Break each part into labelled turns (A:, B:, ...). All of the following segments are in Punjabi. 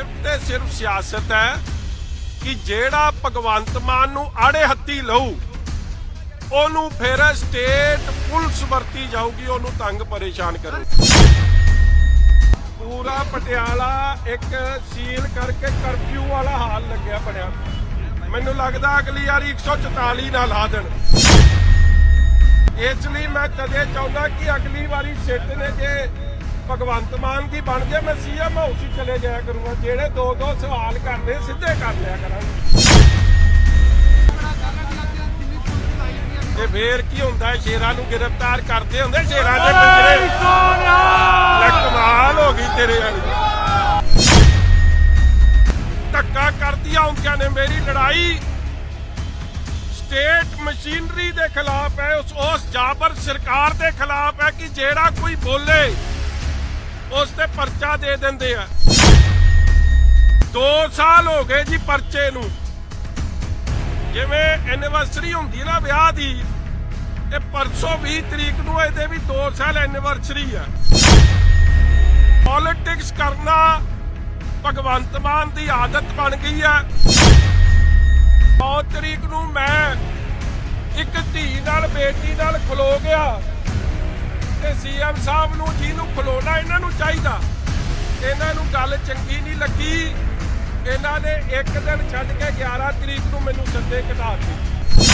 A: ਸਿਰਫ ਤੇ ਸਿਰਫ ਸਿਆਸਤ ਹੈ ਕਿ ਜਿਹੜਾ ਭਗਵੰਤ ਮਾਨ ਨੂੰ ਆੜੇ ਹੱਤੀ ਲਊ, ਉਹਨੂੰ ਫਿਰ ਸਟੇਟ ਪੁਲਿਸ ਵਰਤੀ ਜਾਊਗੀ, ਉਹਨੂੰ ਤੰਗ ਪਰੇਸ਼ਾਨ ਕਰੂ ਪੂਰਾ ਪਟਿਆਲਾ ਇੱਕ ਸੀਲ ਕਰਕੇ ਕਰਫਿਊ ਵਾਲਾ ਹਾਲ ਲੱਗਿਆ ਬਣਿਆ। ਮੈਨੂੰ ਲੱਗਦਾ ਅਗਲੀ ਵਾਰੀ 144 ਨਾਲ ਲਾ ਦੇਣ। ਇਸ ਲਈ ਮੈਂ ਕਦੇ ਚਾਹੁੰਦਾ ਕਿ ਅਗਲੀ ਵਾਰੀ ਸਿੱਟ ਨੇ ਜੇ ਭਗਵੰਤ ਮਾਨ ਦੀ ਬਣ ਜੇ ਮੈਂ ਸੀਐਮ ਹਾਊਸ ਹੀ ਚਲੇ ਜਾਇਆ ਕਰੂੰਗਾ, ਜਿਹੜੇ ਦੋ ਦੋ ਸਵਾਲ ਕਰਨੇ, ਸਿੱਧੇ ਕਰ ਲਿਆ ਕਰਾਂਗੇ। ਤੇ ਫੇਰ ਕੀ ਹੁੰਦਾ ਸ਼ੇਰਾਂ ਨੂੰ ਗ੍ਰਿਫਤਾਰ ਕਰਦੇ ਹੁੰਦੇ, ਸ਼ੇਰਾਂ ਦੇ ਪਿੰਜਰੇ ਕਮਾਲ ਹੋ ਗਈ ਤੇਰੇ ਵਾਲੀ। ਧੱਕਾ ਕਰਦੀਆਂ ਹੁੰਦੀਆਂ ਨੇ ਮੇਰੀ ਲੜਾਈ। ਸਟੇਟ ਮਸ਼ੀਨਰੀ ਦੇ ਖਿਲਾਫ ਹੈ, ਉਸ ਉਸ ਜਾਬਰ ਸਰਕਾਰ ਦੇ ਖਿਲਾਫ ਹੈ ਕਿ ਜਿਹੜਾ ਕੋਈ ਬੋਲੇ। ਉਸ ਤੇ ਪਰਚਾ ਦੇ ਦਿੰਦੇ ਆ। 2 ਸਾਲ ਹੋ ਗਏ ਜੀ ਪਰਚੇ ਨੂੰ। ਜਿਵੇਂ ਐਨੀਵਰਸਰੀ ਹੁੰਦੀ ਨਾ ਵਿਆਹ ਦੀ, ਤੇ ਪਰਸੋਂ 20 ਤਰੀਕ ਨੂੰ ਇਹਦੇ ਵੀ 2 ਸਾਲ ਐਨੀਵਰਸਰੀ ਆ। ਪੋਲਿਟਿਕਸ ਕਰਨਾ ਭਗਵੰਤ ਮਾਨ ਦੀ ਆਦਤ ਬਣ ਗਈ ਆ। 9 ਤਰੀਕ ਨੂੰ ਮੈਂ ਇੱਕ ਧੀ ਨਾਲ, ਬੇਟੀ ਨਾਲ ਖਲੋ ਗਿਆ। ਤੇ ਸੀਐਮ ਸਾਹਿਬ ਨੂੰ, ਜਿਹਨੂੰ ਖਲੋਣਾ ਇਹਨਾਂ ਨੂੰ ਚਾਹੀਦਾ। ਇਹਨਾਂ ਨੂੰ ਗੱਲ ਚੰਗੀ ਨਹੀਂ ਲੱਗੀ। ਇਹਨਾਂ ਨੇ ਇੱਕ ਦਿਨ ਛੱਡ ਕੇ 11 ਤਰੀਕ ਨੂੰ ਮੈਨੂੰ ਸੱਦੇ ਘਟਾ ਦਿੱਤੇ।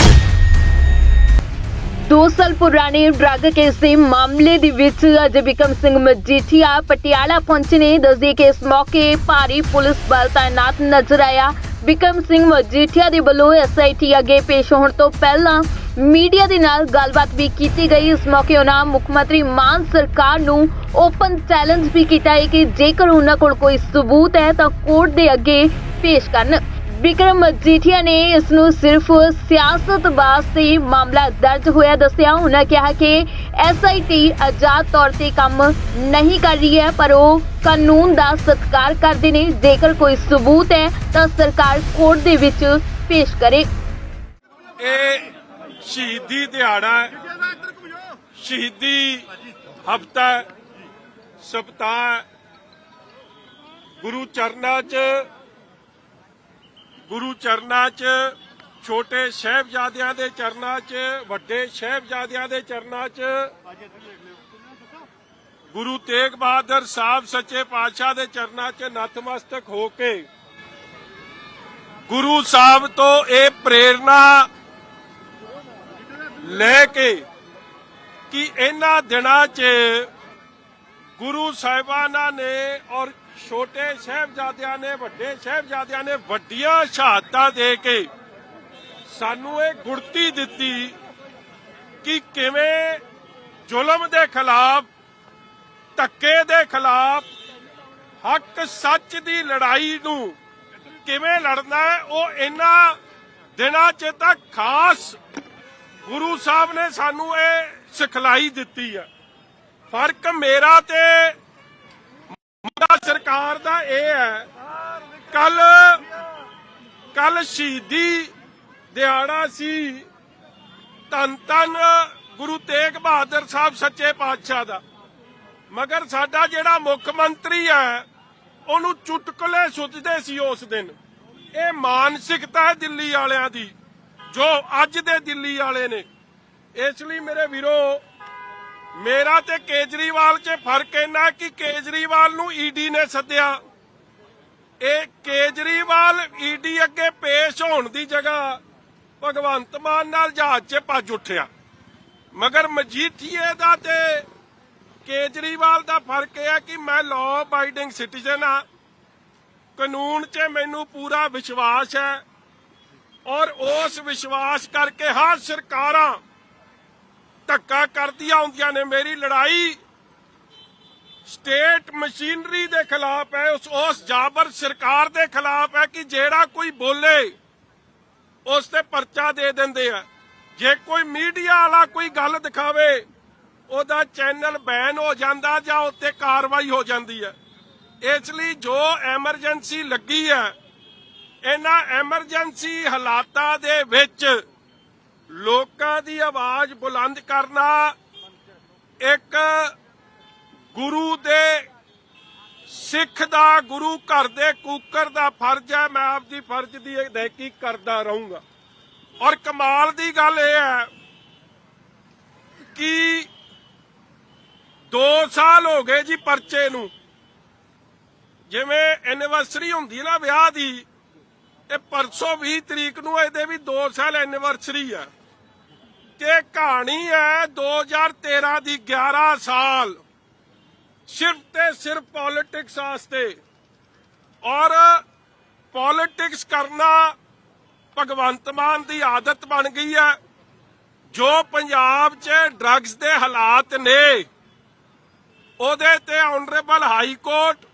B: ਦੋ ਸਾਲ ਪੁਰਾਣੇ ਡਰੱਗ ਕੇਸ ਦੇ ਮਾਮਲੇ ਦੇ ਵਿੱਚ ਅੱਜ ਬਿਕਮ ਸਿੰਘ ਮਜੀਠੀਆ ਪਟਿਆਲਾ ਪਹੁੰਚੇ ਨੇ। ਦੱਸਦੇ ਕਿ ਇਸ ਮੌਕੇ ਭਾਰੀ ਪੁਲਿਸ ਬਲ ਤਾਇਨਾਤ ਨਜ਼ਰ ਆਇਆ। ਬਿਕਮ ਸਿੰਘ ਮਜੀਠੀਆ ਦੇ ਵੱਲੋਂ ਐਸਆਈਟੀ ਅੱਗੇ ਪੇਸ਼ ਹੋਣ ਤੋਂ ਪਹਿਲਾਂ ਮੀਡੀਆ ਦੇ ਨਾਲ ਗੱਲਬਾਤ ਵੀ ਕੀਤੀ ਗਈ। ਇਸ ਮੌਕੇ ਉਹਨਾਂ ਮੁੱਖ ਮੰਤਰੀ ਮਾਨ ਸਰਕਾਰ ਨੂੰ ਓਪਨ ਚੈਲੰਜ ਵੀ ਕੀਤਾ ਹੈ ਕਿ ਜੇਕਰ ਉਹਨਾਂ ਕੋਲ ਕੋਈ ਸਬੂਤ ਹੈ ਤਾਂ ਕੋਰਟ ਦੇ ਅੱਗੇ ਪੇਸ਼ ਕਰਨ। ਵਿਕਰਮ ਮਜੀਠੀਆ ਨੇ ਇਸ ਨੂੰ ਸਿਰਫ ਸਿਆਸਤ ਵਾਸਤੇ ਮਾਮਲਾ ਦਰਜ ਹੋਇਆ ਦੱਸਿਆ। ਉਹਨਾਂ ਕਿਹਾ ਕਿ ਐਸਆਈਟੀ ਆਜ਼ਾਦ ਤੌਰ ਤੇ ਕੰਮ ਨਹੀਂ ਕਰ ਰਹੀ ਹੈ, ਪਰ ਉਹ ਕਾਨੂੰਨ ਦਾ ਸਤਿਕਾਰ ਕਰਦੇ ਨੇ। ਜੇਕਰ ਕੋਈ ਸਬੂਤ ਹੈ ਤਾਂ ਸਰਕਾਰ ਕੋਰਟ ਦੇ ਵਿੱਚ ਪੇਸ਼ ਕਰੇ।
A: ਇਹ ਸ਼ਹੀਦੀ ਦਿਹਾੜਾ ਸ਼ਹੀਦੀ ਹਫਤਾ ਸਪਤਾਹ ਗੁਰੂ ਚਰਨਾਂ 'ਚ, ਗੁਰੂ ਚਰਨਾਂ 'ਚ, ਛੋਟੇ ਸਹਿਬਜ਼ਾਦਿਆਂ ਦੇ ਚਰਨਾਂ 'ਚ, ਵੱਡੇ ਸਹਿਬਜ਼ਾਦਿਆਂ ਦੇ ਚਰਨਾਂ 'ਚ। ਗੁਰੂ ਤੇਗ ਬਹਾਦਰ ਸਾਹਿਬ ਸੱਚੇ ਪਾਤਸ਼ਾਹ ਦੇ ਚਰਨਾਂ 'ਚ ਨਤਮਸਤਕ ਹੋ ਕੇ। ਗੁਰੂ ਸਾਹਿਬ ਤੋਂ ਇਹ ਪ੍ਰੇਰਣਾ ਲੈ ਕੇ ਕਿ ਇਹਨਾਂ ਦਿਨਾਂ 'ਚ ਗੁਰੂ ਸਾਹਿਬਾਨਾਂ ਨੇ ਔਰ ਛੋਟੇ ਸਾਹਿਬਜ਼ਾਦਿਆਂ ਨੇ, ਵੱਡੇ ਸਾਹਿਬਜ਼ਾਦਿਆਂ ਨੇ ਵੱਡੀਆਂ ਸ਼ਹਾਦਤਾਂ ਦੇ ਕੇ ਸਾਨੂੰ ਇਹ ਗੁਰਤੀ ਦਿੱਤੀ ਕਿ ਕਿਵੇਂ ਜ਼ੁਲਮ ਦੇ ਖਿਲਾਫ, ਧੱਕੇ ਦੇ ਖਿਲਾਫ ਹੱਕ ਸੱਚ ਦੀ ਲੜਾਈ ਨੂੰ ਕਿਵੇਂ ਲੜਨਾ ਹੈ, ਉਹ ਇਹਨਾਂ ਦਿਨਾਂ 'ਚ ਤਾਂ ਖਾਸ ਗੁਰੂ ਸਾਹਿਬ ਨੇ ਸਾਨੂੰ ਇਹ ਸਿਖਲਾਈ ਦਿੱਤੀ ਹੈ ਫ਼ਰਕ ਮੇਰਾ ਤੇ ਮੁੱਦਾ ਸਰਕਾਰ ਦਾ ਇਹ ਹੈ, ਕੱਲ ਕੱਲ ਸ਼ਹੀਦੀ ਦਿਹਾੜਾ ਸੀ, ਧੰਨ ਧੰਨ ਗੁਰੂ ਤੇਗ ਬਹਾਦਰ ਸਾਹਿਬ ਸੱਚੇ ਪਾਤਸ਼ਾਹ ਦਾ। ਮਗਰ ਸਾਡਾ ਜਿਹੜਾ ਮੁੱਖ ਮੰਤਰੀ ਹੈ, ਉਹਨੂੰ ਚੁਟਕਲੇ ਸੁੱਝਦੇ ਸੀ ਉਸ ਦਿਨ। ਇਹ ਮਾਨਸਿਕਤਾ ਹੈ ਦਿੱਲੀ ਵਾਲਿਆਂ ਦੀ। ਜੋ ਅੱਜ ਦੇ ਦਿੱਲੀ ਵਾਲੇ ਨੇ, ਇਸ ਲਈ ਮੇਰੇ ਵੀਰੋ, ਮੇਰਾ ਤੇ ਕੇਜਰੀਵਾਲ 'ਚ ਫ਼ਰਕ ਇੰਨਾ ਕਿ ਕੇਜਰੀਵਾਲ ਨੂੰ ਈਡੀ ਨੇ ਸੱਦਿਆ। ਇਹ ਕੇਜਰੀਵਾਲ ਈਡੀ ਅੱਗੇ ਪੇਸ਼ ਹੋਣ ਦੀ ਜਗ੍ਹਾ ਭਗਵੰਤ ਮਾਨ ਨਾਲ ਜਹਾਜ਼ 'ਚ ਭੱਜ ਉੱਠਿਆ। ਮਗਰ ਮਜੀਠੀਏ ਦਾ ਤੇ ਕੇਜਰੀਵਾਲ ਦਾ ਫ਼ਰਕ ਇਹ ਹੈ ਕਿ ਮੈਂ ਲਾਅ ਅਬਾਈਡਿੰਗ ਸਿਟੀਜ਼ਨ ਆ। ਕਾਨੂੰਨ 'ਚ ਮੈਨੂੰ ਪੂਰਾ ਵਿਸ਼ਵਾਸ ਹੈ। ਔਰ ਉਸ ਵਿਸ਼ਵਾਸ ਕਰਕੇ ਹਰ ਸਰਕਾਰਾਂ ਧੱਕਾ ਕਰਦੀਆਂ ਹੁੰਦੀਆਂ ਨੇ। ਮੇਰੀ ਲੜਾਈ ਸਟੇਟ ਮਸ਼ੀਨਰੀ ਦੇ ਖਿਲਾਫ ਹੈ। ਉਸ ਉਸ ਜਾਬਰ ਸਰਕਾਰ ਦੇ ਖਿਲਾਫ ਹੈ ਕਿ ਜਿਹੜਾ ਕੋਈ ਬੋਲੇ, ਉਸ ਤੇ ਪਰਚਾ ਦੇ ਦਿੰਦੇ ਆ। ਜੇ ਕੋਈ ਮੀਡੀਆ ਵਾਲਾ ਕੋਈ ਗੱਲ ਦਿਖਾਵੇ, ਉਹਦਾ ਚੈਨਲ ਬੈਨ ਹੋ ਜਾਂਦਾ ਜਾਂ ਉੱਤੇ ਕਾਰਵਾਈ ਹੋ ਜਾਂਦੀ ਹੈ। ਇਸ ਲਈ ਜੋ ਐਮਰਜੈਂਸੀ ਲੱਗੀ ਹੈ ਇਹਨਾਂ ਐਮਰਜੈਂਸੀ ਹਾਲਾਤਾਂ ਦੇ ਵਿੱਚ ਲੋਕਾਂ ਦੀ ਆਵਾਜ਼ ਬੁਲੰਦ ਕਰਨਾ ਇੱਕ ਗੁਰੂ ਦੇ ਸਿੱਖ ਦਾ, ਗੁਰੂ ਘਰ ਦੇ ਕੂਕਰ ਦਾ ਫਰਜ਼ ਹੈ। ਮੈਂ ਆਪਦੀ ਫਰਜ਼ ਦੀ ਅਦਾਇਗੀ ਕਰਦਾ ਰਹੂੰਗਾ। ਔਰ ਕਮਾਲ ਦੀ ਗੱਲ ਇਹ ਹੈ ਕਿ 2 ਸਾਲ ਹੋ ਗਏ ਜੀ ਪਰਚੇ ਨੂੰ। ਜਿਵੇਂ ਐਨੀਵਰਸਰੀ ਹੁੰਦੀ ਨਾ ਵਿਆਹ ਦੀ ਤੇ ਪਰਸੋਂ 20 ਤਰੀਕ ਨੂੰ ਇਹਦੇ ਵੀ 2 ਸਾਲ ਐਨੀਵਰਸਰੀ ਹੈ ਤੇ ਕਹਾਣੀ ਹੈ 2013 ਦੀ 11 ਸਾਲ। ਸਿਰਫ ਤੇ ਸਿਰਫ ਪੋਲਿਟਿਕਸ ਵਾਸਤੇ। ਔਰ ਪੋਲਿਟਿਕਸ ਕਰਨਾ ਭਗਵੰਤ ਮਾਨ ਦੀ ਆਦਤ ਬਣ ਗਈ ਹੈ। ਜੋ ਪੰਜਾਬ 'ਚ ਡਰੱਗਸ ਦੇ ਹਾਲਾਤ ਨੇ, ਉਹਦੇ ਤੇ honourable high court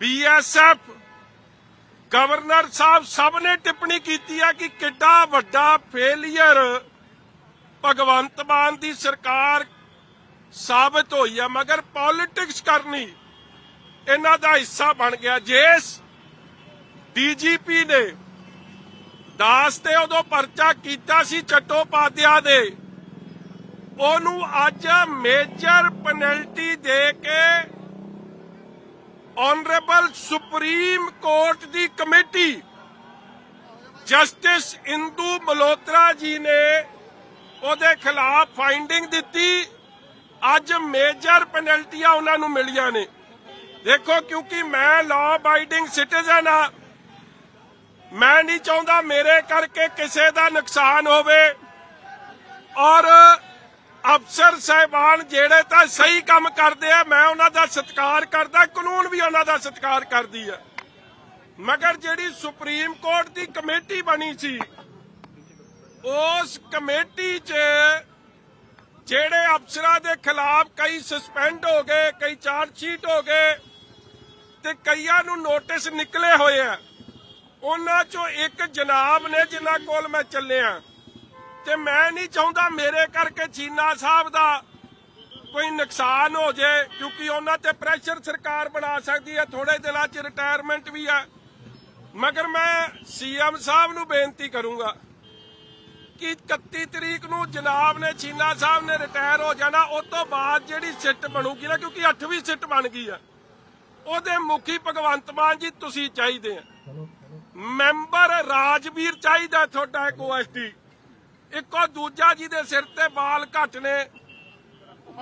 A: BSF governor ਸਾਹਿਬ ਸਭ ਨੇ ਟਿੱਪਣੀ ਕੀਤੀ ਹੈ ਕਿ ਕਿੱਡਾ ਵੱਡਾ ਫੇਲਿਅਰ ਭਗਵੰਤ ਮਾਨ ਦੀ ਸਰਕਾਰ ਸਾਬਤ ਹੋਈ ਹੈ ਮਗਰ ਪੋਲਿਟਿਕਸ ਕਰਨੀ, ਇਹਨਾਂ ਦਾ ਹਿੱਸਾ ਬਣ ਗਿਆ। ਜਿਸ ਡੀਜੀਪੀ ਨੇ ਦਾਸ ਤੇ ਉਦੋਂ ਪਰਚਾ ਕੀਤਾ ਸੀ ਚੱਟੋਪਾਧਿਆ ਦੇ, ਉਹਨੂੰ ਅੱਜ ਮੇਜਰ ਪੈਨਲਟੀ ਦੇ ਕੇ ਆਨਰੇਬਲ ਸੁਪਰੀਮ ਕੋਰਟ ਦੀ ਕਮੇਟੀ ਜਸਟਿਸ ਇੰਦੂ ਮਲੋਤਰਾ ਜੀ ਨੇ ਉਹਦੇ ਖਿਲਾਫ ਫਾਈਂਡਿੰਗ ਦਿੱਤੀ। ਅੱਜ ਮੇਜਰ ਪੈਨਲਟੀਆਂ ਉਹਨਾਂ ਨੂੰ ਮਿਲੀਆਂ ਨੇ। ਦੇਖੋ, ਕਿਉਂਕਿ ਮੈਂ ਲਾਅ ਅਬਾਈਡਿੰਗ ਸਿਟੀਜ਼ਨ ਆ ਮੈਂ ਨਹੀਂ ਚਾਹੁੰਦਾ ਮੇਰੇ ਕਰਕੇ ਕਿਸੇ ਦਾ ਨੁਕਸਾਨ ਹੋਵੇ। ਔਰ ਅਫਸਰ ਸਹਿਬਾਨ ਜਿਹੜੇ ਤਾਂ ਸਹੀ ਕੰਮ ਕਰਦੇ ਆ, ਮੈਂ ਉਹਨਾਂ ਦਾ ਸਤਿਕਾਰ ਕਰਦਾ, ਕਾਨੂੰਨ ਵੀ ਉਹਨਾਂ ਦਾ ਸਤਿਕਾਰ ਕਰਦੀ ਹੈ ਮਗਰ ਜਿਹੜੀ ਸੁਪਰੀਮ ਕੋਰਟ ਦੀ ਕਮੇਟੀ ਬਣੀ ਸੀ, ਉਸ ਕਮੇਟੀ 'ਚ ਜਿਹੜੇ ਅਫਸਰਾਂ ਦੇ ਖਿਲਾਫ ਕਈ ਸਸਪੈਂਡ ਹੋ ਗਏ, ਕਈ ਚਾਰਜ ਸ਼ੀਟ ਹੋ ਗਏ ਤੇ ਕਈਆਂ ਨੂੰ ਨੋਟਿਸ ਨਿਕਲੇ ਹੋਏ ਆ। ਉਹਨਾਂ 'ਚੋਂ ਇੱਕ ਜਨਾਬ ਨੇ ਜਿਨ੍ਹਾਂ ਕੋਲ ਮੈਂ ਚੱਲਿਆ। ਤੇ ਮੈਂ ਨਹੀਂ ਚਾਹੁੰਦਾ ਮੇਰੇ ਕਰਕੇ ਚੀਨਾ ਸਾਹਿਬ ਦਾ ਕੋਈ ਨੁਕਸਾਨ ਹੋ ਜਾਏ ਕਿਉਂਕਿ ਉਹਨਾਂ ਤੇ ਪ੍ਰੈਸ਼ਰ ਸਰਕਾਰ ਬਣਾ ਸਕਦੀ ਹੈ ਥੋੜੇ ਦਿਨਾਂ 'ਚ ਰਿਟਾਇਰਮੈਂਟ ਵੀ ਹੈ। ਮਗਰ ਮੈਂ ਸੀਐਮ ਸਾਹਿਬ ਨੂੰ ਬੇਨਤੀ ਕਰੂੰਗਾ ਕਿ 31 ਤਰੀਕ ਨੂੰ ਜਨਾਬ ਨੇ ਚੀਨਾ ਸਾਹਿਬ ਨੇ ਰਿਟਾਇਰ ਹੋ ਜਾਣਾ ਉਸ ਤੋਂ ਬਾਅਦ ਜਿਹੜੀ ਸਿੱਟ ਬਣੂਗੀ ਨਾ ਕਿਉਂਕਿ 8ਵੀਂ ਸਿੱਟ ਬਣ ਗਈ ਆ ਉਹਦੇ ਮੁਖੀ ਭਗਵੰਤ ਮਾਨ ਜੀ ਤੁਸੀਂ ਚਾਹੀਦੇ ਆ। ਮੈਂਬਰ ਰਾਜਵੀਰ ਚਾਹੀਦਾ ਤੁਹਾਡਾ ਇੱਕ ਓਐਸਡੀ ਇੱਕੋ ਦੂਜਾ ਜੀ ਦੇ ਸਿਰ ਤੇ ਵਾਲ ਘੱਟ ਨੇ।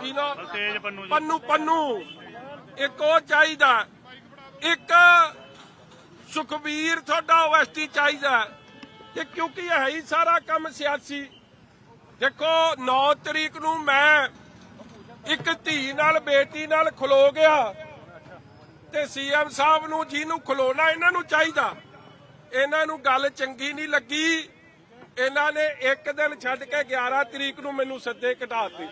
A: ਕੀ ਨਾ?
C: ਤੇਜ ਪੰਨੂ ਜੀ।
A: ਪੰਨੂ ਪੰਨੂ। ਇੱਕ ਉਹ ਚਾਹੀਦਾ। ਇੱਕ ਸੁਖਬੀਰ ਤੁਹਾਡਾ ਓਐਸਟੀ ਚਾਹੀਦਾ। ਤੇ ਕਿਉਂਕਿ ਹੈ ਹੀ ਸਾਰਾ ਕੰਮ ਸਿਆਸੀ। ਦੇਖੋ 9 ਤਰੀਕ ਨੂੰ ਮੈਂ ਇੱਕ ਧੀ ਨਾਲ ਬੇਟੀ ਨਾਲ ਖਲੋ ਗਿਆ। ਤੇ ਸੀਐਮ ਸਾਹਿਬ ਨੂੰ ਜਿਹਨੂੰ ਖਲੋਣਾ ਇਹਨਾਂ ਨੂੰ ਚਾਹੀਦਾ। ਇਹਨਾਂ ਨੂੰ ਗੱਲ ਚੰਗੀ ਨਹੀਂ ਲੱਗੀ। ਇਹਨਾਂ ਨੇ ਇੱਕ ਦਿਨ ਛੱਡ ਕੇ 11 ਤਰੀਕ ਨੂੰ ਮੈਨੂੰ ਸੱਦੇ ਘਟਾਤੇ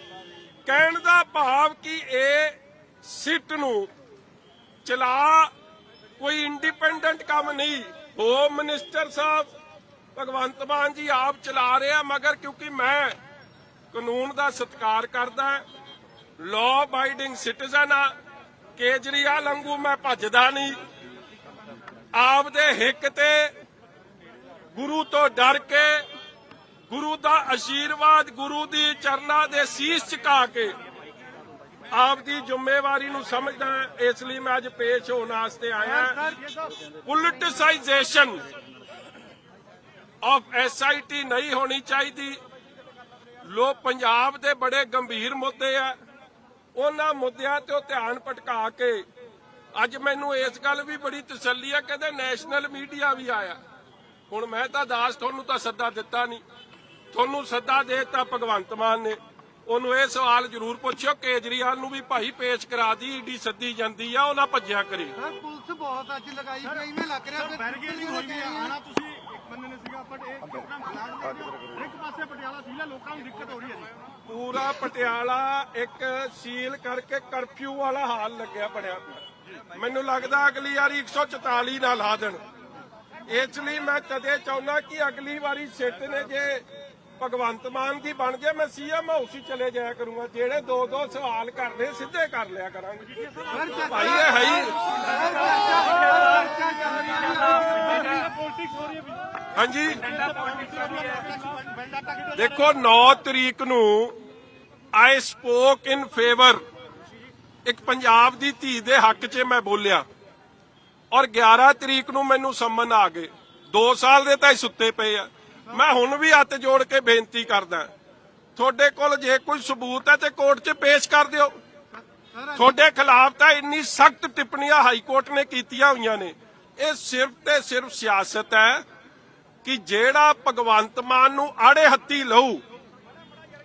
A: ਕਹਿਣ ਦਾ ਭਾਵ ਕਿ ਇਹ ਸਿੱਟ ਨੂੰ ਚਲਾ ਕੋਈ ਇੰਡੀਪੈਂਡੈਂਟ ਕੰਮ ਨਹੀਂ। ਹੋਮ ਮਿਨਿਸਟਰ ਸਾਹਿਬ, ਭਗਵੰਤ ਮਾਨ ਜੀ ਆਪ ਚਲਾ ਰਹੇ ਆ, ਮਗਰ ਕਿਉਂਕਿ ਮੈਂ ਕਾਨੂੰਨ ਦਾ ਸਤਿਕਾਰ ਕਰਦਾ ਲਾਅ ਬਾਈਡਿੰਗ ਸਿਟੀਜ਼ਨ ਆ, ਕੇਜਰੀਵਾਲ ਵਾਂਗੂ ਮੈਂ ਭੱਜਦਾ ਨਹੀਂ। ਆਪ ਦੇ ਹਿੱਕ ਤੇ ਗੁਰੂ ਤੋਂ ਡਰ ਕੇ ਗੁਰੂ ਦਾ ਆਸ਼ੀਰਵਾਦ ਗੁਰੂ ਦੀ ਚਰਨਾਂ ਦੇ ਸੀਸ ਝੁਕਾ ਕੇ ਆਪ ਦੀ ਜ਼ਿੰਮੇਵਾਰੀ ਨੂੰ ਸਮਝਦਾ ਇਸ ਲਈ ਮੈਂ ਅੱਜ ਪੇਸ਼ ਹੋਣ ਵਾਸਤੇ ਆਇਆ ਪੋਲਿਟਿਸਾਈਜੇਸ਼ਨ ਆਫ ਐਸਆਈਟੀ ਨਹੀਂ ਹੋਣੀ ਚਾਹੀਦੀ। ਲੋ ਪੰਜਾਬ ਦੇ ਬੜੇ ਗੰਭੀਰ ਮੁੱਦੇ ਆ। ਉਹਨਾਂ ਮੁੱਦਿਆਂ ਤੇ ਧਿਆਨ ਭਟਕਾ ਕੇ ਅੱਜ ਮੈਨੂੰ ਇਸ ਗੱਲ ਵੀ ਬੜੀ ਤਸੱਲੀ ਆ, ਕਹਿੰਦੇ ਨੈਸ਼ਨਲ ਮੀਡੀਆ ਵੀ ਆਇਆ। ਹੁਣ ਮੈਂ ਤਾਂ ਦਾਸ, ਤੁਹਾਨੂੰ ਤਾਂ ਸੱਦਾ ਦਿੱਤਾ ਨਹੀਂ। ਤੁਹਾਨੂੰ ਸੱਦਾ ਦੇ ਦਿੱਤਾ ਭਗਵੰਤ ਮਾਨ ਨੇ। ਉਹਨੂੰ ਇਹ ਸਵਾਲ ਜ਼ਰੂਰ ਪੁੱਛਿਓ ਕੇਜਰੀਵਾਲ ਨੂੰ ਵੀ ਭਾਈ ਪੇਸ਼ ਕਰਾ ਦੀ ਈਡੀ ਸੱਦੀ ਜਾਂਦੀ ਆ ਉਹ ਨਾ ਭੱਜਿਆ ਕਰੇ।
D: ਸਰ ਪੁਲਿਸ ਬਹੁਤ ਅੱਜ ਲਗਾਈ ਪਈ ਮੈਂ ਲੱਗ ਰਿਹਾ ਕਿ
C: ਬੈਰੀਕੇਡ ਹੋਈ ਵੀ ਆਣਾ ਤੁਸੀਂ ਇੱਕ ਬੰਦੇ ਨੇ ਸੀਗਾ ਬਟ ਇਹ ਮਲਾਜ ਇੱਕ ਪਾਸੇ ਪਟਿਆਲਾ ਸੀਲਾ ਲੋਕਾਂ ਨੂੰ ਦਿੱਕਤ ਹੋ ਰਹੀ ਹੈ ਜੀ।
A: ਪੂਰਾ ਪਟਿਆਲਾ ਇੱਕ ਸੀਲ ਕਰਕੇ ਕਰਫਿਊ ਵਾਲਾ ਹਾਲ ਲੱਗਿਆ ਬਣਿਆ। ਪਿਆ ਮੈਨੂੰ ਲੱਗਦਾ ਅਗਲੀ ਵਾਰੀ 144 ਨਾਲ ਲਾ ਦੇਣ। ਇਸ ਲਈ ਮੈਂ ਕਦੇ ਚਾਹੁੰਦਾ ਕਿ ਅਗਲੀ ਵਾਰੀ ਸਿੱਟ ਨੇ ਜੇ ਭਗਵੰਤ ਮਾਨ ਦੀ ਬਣ ਜੇ, ਮੈਂ ਸੀਐਮ ਹਾਊਸ ਹੀ ਚਲੇ ਜਾਇਆ ਕਰੂੰਗਾ। ਜਿਹੜੇ ਦੋ ਦੋ ਸਵਾਲ ਕਰਦੇ ਸਿੱਧੇ ਕਰ ਲਿਆ ਕਰਾਂਗੇ। ਭਾਈ, ਇਹ ਹੈ ਹੀ। ਹਾਂਜੀ। ਦੇਖੋ 9 ਤਰੀਕ ਨੂੰ ਆਈ ਸਪੋਕ ਇਨ ਫੇਵਰ ਇੱਕ ਪੰਜਾਬ ਦੀ ਧੀ ਦੇ ਹੱਕ 'ਚ ਮੈਂ ਬੋਲਿਆ। ਔਰ 11 ਤਰੀਕ ਨੂੰ ਮੈਨੂੰ ਸੰਮਨ ਆ ਗਏ। 2 ਸਾਲ ਦੇ ਤਾਂ ਇਹ ਸੁੱਤੇ ਪਏ ਆ। ਮੈਂ ਹੁਣ ਵੀ ਹੱਥ ਜੋੜ ਕੇ ਬੇਨਤੀ ਕਰਦਾ ਤੁਹਾਡੇ ਕੋਲ ਜੇ ਕੋਈ ਸਬੂਤ ਹੈ ਤੇ ਕੋਰਟ 'ਚ ਪੇਸ਼ ਕਰ ਦਿਓ। ਤੁਹਾਡੇ ਖਿਲਾਫ ਤਾਂ ਇੰਨੀ ਸਖਤ ਟਿੱਪਣੀਆਂ ਹਾਈ ਕੋਰਟ ਨੇ ਕੀਤੀਆਂ ਹੋਈਆਂ ਨੇ। ਇਹ ਸਿਰਫ ਤੇ ਸਿਰਫ ਸਿਆਸਤ ਹੈ ਕਿ ਜਿਹੜਾ ਭਗਵੰਤ ਮਾਨ ਨੂੰ ਆੜੇ ਹੱਤੀ ਲਊ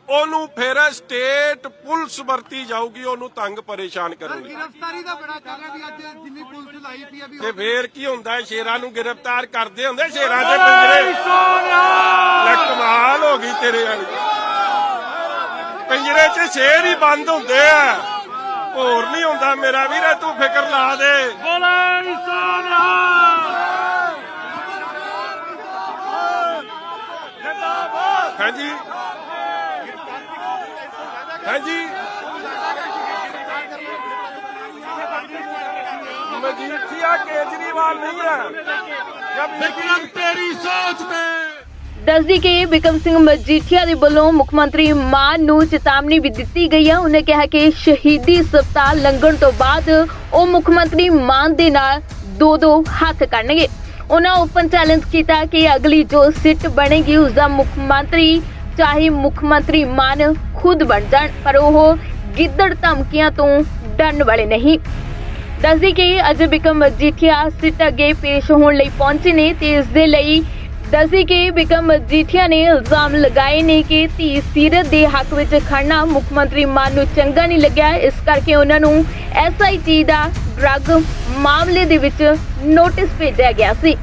A: ਉਹਨੂੰ ਫਿਰ ਸਟੇਟ ਪੁਲਿਸ ਵਰਤੀ ਜਾਊਗੀ ਉਹਨੂੰ ਤੰਗ ਪਰੇਸ਼ਾਨ ਕਰੂਗੀ।
D: ਗ੍ਰਿਫਤਾਰੀ ਦਾ ਬੜਾ ਚੱਲ ਰਿਹਾ ਵੀ ਅੱਜ ਜਿੰਨੀ ਪੁਲਿਸ ਲਾਈ ਪਈ ਆ ਵੀ
A: ਤੇ ਫੇਰ ਕੀ ਹੁੰਦਾ ਹੈ? ਸ਼ੇਰਾਂ ਨੂੰ ਗ੍ਰਿਫਤਾਰ ਕਰਦੇ ਹੁੰਦੇ ਸ਼ੇਰਾਂ ਦੇ ਪਿੰਜਰੇ। ਲੈ ਕਮਾਲ ਹੋ ਗਈ ਤੇਰੇ ਵਾਲੀ। ਪਿੰਜਰੇ 'ਚ ਸ਼ੇਰ ਹੀ ਬੰਦ ਹੁੰਦੇ ਆ। ਹੋਰ ਨਹੀਂ ਹੁੰਦਾ ਮੇਰਾ ਵੀਰੇ ਤੂੰ ਫਿਕਰ ਲਾ ਦੇ। ਹਾਂਜੀ। ਹਾਂਜੀ। ਮਜੀਠੀਆ ਕੇਜਰੀਵਾਲ ਨਹੀਂ ਹੈ। ਜਬ ਵਿਕਰਮ ਤੇਰੀ ਸੋਚ ਤੇ।
B: ਦੱਸਦੀ ਕਿ ਬਿਕਮ ਸਿੰਘ ਮਜੀਠੀਆ ਦੇ ਵੱਲੋਂ ਮੁੱਖ ਮੰਤਰੀ ਮਾਨ ਨੂੰ ਚੇਤਾਵਨੀ ਵੀ ਦਿੱਤੀ ਗਈ ਹੈ ਉਹਨੇ ਕਿਹਾ ਕਿ ਸ਼ਹੀਦੀ ਸਪਤਾਹ ਲੰਘਣ ਤੋਂ ਬਾਅਦ ਉਹ ਮੁੱਖ ਮੰਤਰੀ ਮਾਨ ਦੇ ਨਾਲ ਦੋ ਦੋ ਹੱਥ ਕਰਨਗੇ। ਉਹਨਾਂ ਓਪਨ ਚੈਲੰਜ ਕੀਤਾ ਕਿ ਅਗਲੀ ਜੋ ਸਿੱਟ ਬਣੇਗੀ ਉਸ ਦਾ ਮੁੱਖ ਮੰਤਰੀ ਚਾਹੇ ਮੁੱਖ ਮੰਤਰੀ ਮਾਨ ਖੁਦ ਬਣ ਜਾਣ, ਪਰ ਉਹ ਗਿੱਦੜ ਧਮਕੀਆਂ ਤੋਂ ਡਰਨ ਵਾਲੇ ਨਹੀਂ। ਦੱਸਦੀ ਕਿ ਅੱਜ ਬਿਕਮ ਮਜੀਠੀਆ ਸਿੱਟ ਅੱਗੇ ਪੇਸ਼ ਹੋਣ ਲਈ ਪਹੁੰਚੇ ਨੇ ਤੇ ਇਸ ਦੇ ਲਈ ਦੱਸਦੀ ਕਿ ਬਿਕਮ ਮਜੀਠੀਆ ਨੇ ਇਲਜ਼ਾਮ ਲਗਾਏ ਨੇ ਕਿ ਧੀ ਸੀਰਤ ਦੇ ਹੱਕ ਵਿੱਚ ਖੜਨਾ ਮੁੱਖ ਮੰਤਰੀ ਮਾਨ ਨੂੰ ਚੰਗਾ ਨਹੀਂ ਲੱਗਿਆ। ਇਸ ਕਰਕੇ ਉਹਨਾਂ ਨੂੰ ਐਸਆਈਟੀ ਦਾ ਡਰੱਗ ਮਾਮਲੇ ਦੇ ਵਿੱਚ ਨੋਟਿਸ ਭੇਜਿਆ ਗਿਆ ਸੀ।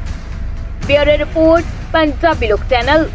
B: ਬਿਊਰੋ ਰਿਪੋਰਟ, ਪੰਜਾਬੀ ਲੋਕ ਚੈਨਲ।